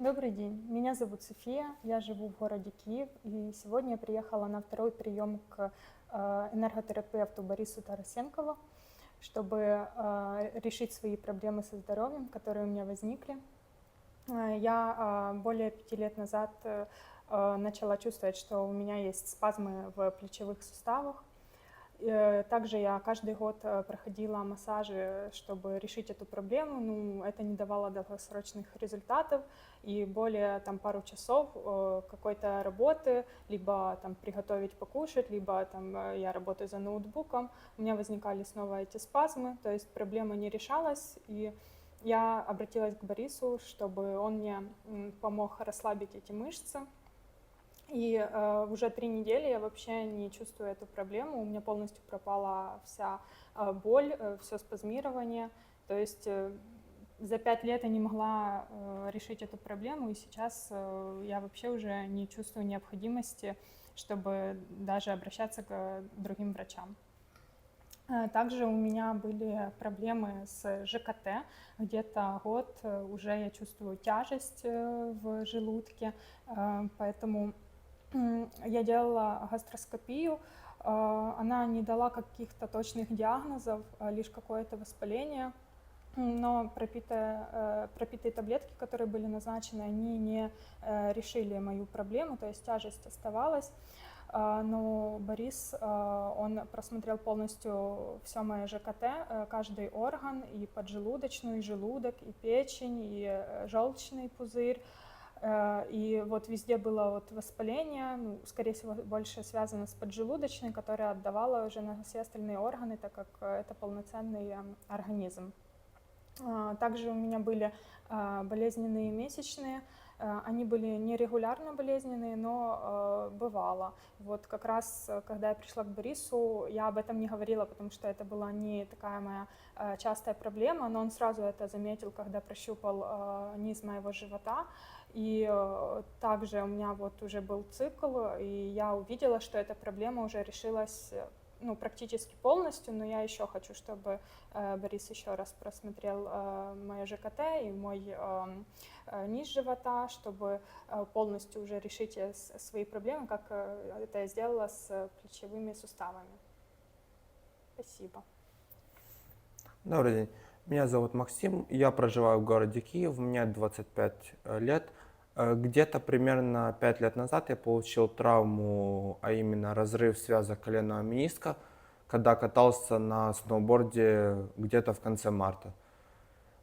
Добрый день, меня зовут София, я живу в городе Киев, и сегодня я приехала на второй прием к э, энерготерапевту Борису Тарасенкову, чтобы э, решить свои проблемы со здоровьем, которые у меня возникли. Э, Я более пяти лет назад начала чувствовать, что у меня есть спазмы в плечевых суставах, Э, Также я каждый год э, проходила массажи, чтобы решить эту проблему. Ну, это не давало долгосрочных результатов. И более там, пару часов э, какой-то работы, либо там, приготовить покушать, либо там, я работаю за ноутбуком, у меня возникали снова эти спазмы, то есть проблема не решалась. И я обратилась к Борису, чтобы он мне помог расслабить эти мышцы. И э, уже три недели я вообще не чувствую эту проблему. У меня полностью пропала вся э, боль, все спазмирование. То есть э, за пять лет я не могла э, решить эту проблему, и сейчас э, я вообще уже не чувствую необходимости, чтобы даже обращаться к другим врачам. Э, Также у меня были проблемы с ЖКТ. Где-то год э, уже я чувствую тяжесть э, в желудке, э, поэтому Я делала гастроскопию, а, она не дала каких-то точных диагнозов, а лишь какое-то воспаление, М, но пропитые, э, пропитые таблетки, которые были назначены, они не э, решили мою проблему, то есть тяжесть оставалась. А, Но Борис, а, он просмотрел полностью все мое ЖКТ, э, каждый орган, и поджелудочную, и желудок, и печень, и э, желчный пузырь. Э, И вот везде было вот воспаление, ну, скорее всего, больше связано с поджелудочной, которая отдавала уже на все остальные органы, так как э, это полноценный э, организм. А, Также у меня были болезненные месячные. Э, Они были нерегулярно болезненные, но э, бывало. Вот как раз, э, когда я пришла к Борису, я об этом не говорила, потому что это была не такая моя э, частая проблема, но он сразу это заметил, когда прощупал э, низ моего живота. И э, также у меня вот уже был цикл, и я увидела, что эта проблема уже решилась э, ну, практически полностью, но я еще хочу, чтобы э, Борис еще раз просмотрел э, мое ЖКТ и мой эм, э, низ живота, чтобы э, полностью уже решить э, свои проблемы, как э, это я сделала с плечевыми суставами. Спасибо. Добрый день. Меня зовут Максим. Я проживаю в городе Киев. Мне 25 лет. Э, Где-то примерно 5 лет назад я получил травму, а именно разрыв связок коленного мениска, когда катался на сноуборде где-то в конце марта.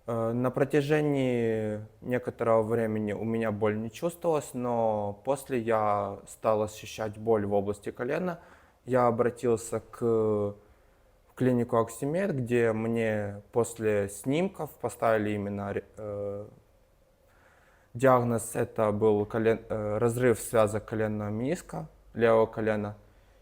Э, На протяжении некоторого времени у меня боль не чувствовалась, но после я стал ощущать боль в области колена. Я обратился к клинику Оксимед, где мне после снимков поставили именно э, диагноз, это был колен- э, разрыв связок коленного мениска, левого колена,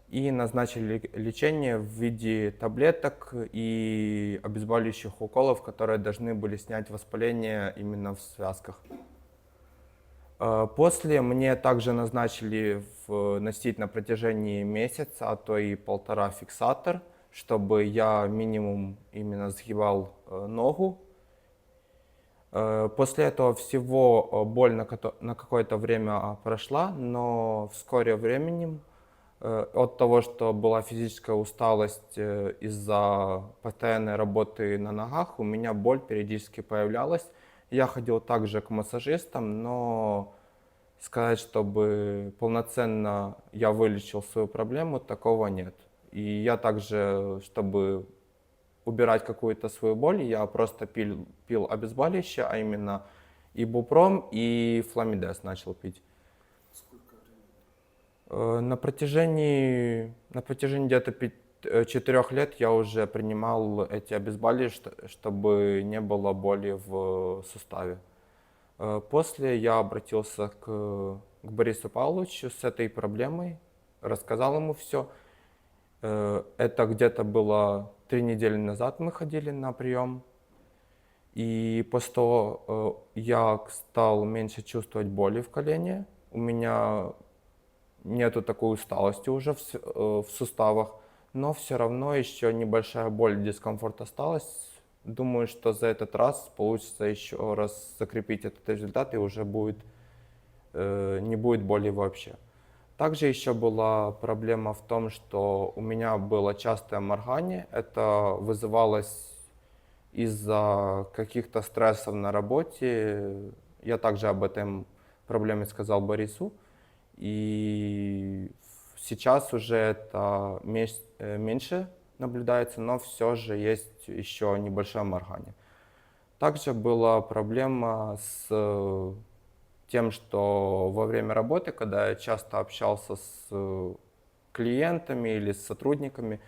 и назначили ле- лечение в виде таблеток и обезболивающих уколов, которые должны были снять воспаление именно в связках. Э, После мне также назначили носить на протяжении месяца, а то и полтора фиксатор, чтобы я минимум именно сгибал э, ногу. Э, После этого всего э, боль на, на какое-то время а, прошла, но вскоре временем э, от того, что была физическая усталость из-за постоянной работы на ногах, у меня боль периодически появлялась. Я ходил также к массажистам, но сказать, чтобы полноценно я вылечил свою проблему, такого нет. И я также, чтобы убирать какую-то свою боль, я просто пил, пил обезболивающее, а именно ибупром и фламидес начал пить. Э, На протяжении, на протяжении где-то пи- э, четырех лет я уже принимал эти обезболивающие, что- чтобы не было боли в суставе. Э, После я обратился к, к Борису Павловичу с этой проблемой, рассказал ему все. Это где-то было три недели назад мы ходили на прием. И после того э, я стал меньше чувствовать боли в колене. У меня нету такой усталости уже в, э, в суставах, но все равно еще небольшая боль, дискомфорт осталась Думаю, что за этот раз получится еще раз закрепить этот результат и уже будет, э, не будет боли вообще. Также еще была проблема в том, что у меня было частое моргание. Это вызывалось из-за каких-то стрессов на работе. Я также об этом проблеме сказал Борису. И сейчас уже это э, меньше наблюдается, но все же есть еще небольшое моргание. Также была проблема с тем, что во время работы, когда я часто общался с э, клиентами или с сотрудниками,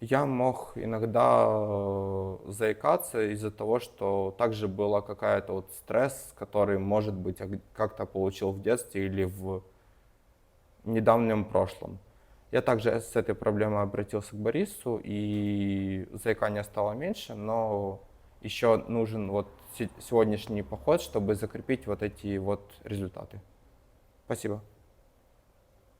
я мог иногда э, заикаться из-за того, что также была какая-то вот стресс, который, может быть, как-то получил в детстве или в недавнем прошлом. Я также с этой проблемой обратился к Борису, и заикания стало меньше, но еще нужен вот се- сегодняшний поход, чтобы закрепить вот эти вот результаты. Спасибо.